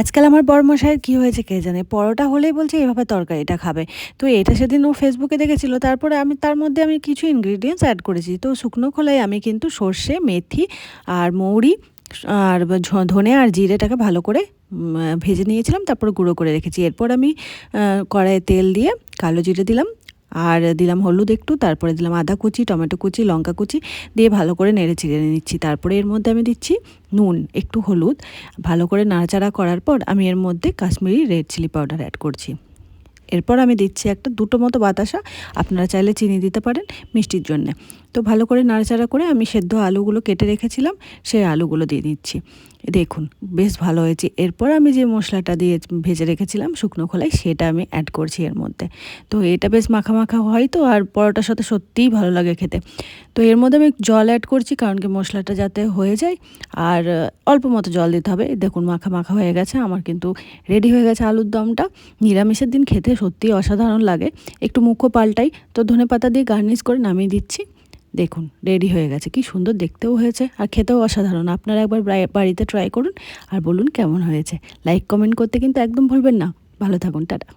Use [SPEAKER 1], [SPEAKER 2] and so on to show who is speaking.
[SPEAKER 1] আজকাল আমার বড়মশাইয়ের কী হয়েছে কে জানে? পরোটা হলেই বলছে, এভাবে তরকারিটা খাবে। তো এটা সেদিন ও ফেসবুকে দেখেছিল। তারপরে আমি, তার মধ্যে আমি কিছু ইনগ্রিডিয়েন্টস অ্যাড করেছি। তো শুকনো খোলায় আমি কিন্তু সর্ষে, মেথি আর মৌরি আর ধনে আর জিরেটাকে ভালো করে ভেজে নিয়েছিলাম। তারপর গুঁড়ো করে রেখেছি। এরপর আমি কড়াইয়ে তেল দিয়ে কালো জিরে দিলাম। আর দিলাম হলুদ একটু, তারপরে দিলাম আদা কুচি, টমেটো কুচি, লঙ্কা কুচি দিয়ে ভালো করে নেড়ে চিড়ে নিচ্ছি। তারপরে এর মধ্যে আমি দিচ্ছি নুন, একটু হলুদ। ভালো করে নাড়াচাড়া করার পর আমি এর মধ্যে Kashmiri red chili powder add করছি। এরপর আমি দিচ্ছি একটা দুটো মতো বাতাসা। আপনারা চাইলে চিনি দিতে পারেন মিষ্টির জন্যে। তো ভালো করে নাড়াচাড়া করে আমি সেদ্ধ আলুগুলো কেটে রেখেছিলাম, সেই আলুগুলো দিয়ে দিচ্ছি। দেখুন, বেশ ভালো হয়েছে। এরপর আমি যে মশলাটা দিয়ে ভেজে রেখেছিলাম শুকনো খোলায়, সেটা আমি অ্যাড করছি এর মধ্যে। তো এটা বেশ মাখা মাখা হয় তো, আর পরোটার সাথে সত্যিই ভালো লাগে খেতে। তো এর মধ্যে আমি জল অ্যাড করছি, কারণ কি মশলাটা যাতে হয়ে যায়, আর অল্প মতো জল দিতে হবে। দেখুন, মাখা মাখা হয়ে গেছে, আমার কিন্তু রেডি হয়ে গেছে আলুর দমটা। নিরামিষের দিন খেতে সত্যিই অসাধারণ লাগে। একটু মুখ্য পাল্টাই। তো ধনে পাতা দিয়ে গার্নিশ করে নামিয়ে দিচ্ছি। দেখুন, রেডি হয়ে গেছে। কি সুন্দর দেখতেও হয়েছে আর খেতেও অসাধারণ। আপনারা একবার বাড়িতে ট্রাই করুন আর বলুন কেমন হয়েছে। লাইক কমেন্ট করতে কিন্তু একদম ভুলবেন না। ভালো থাকুন, টাটা।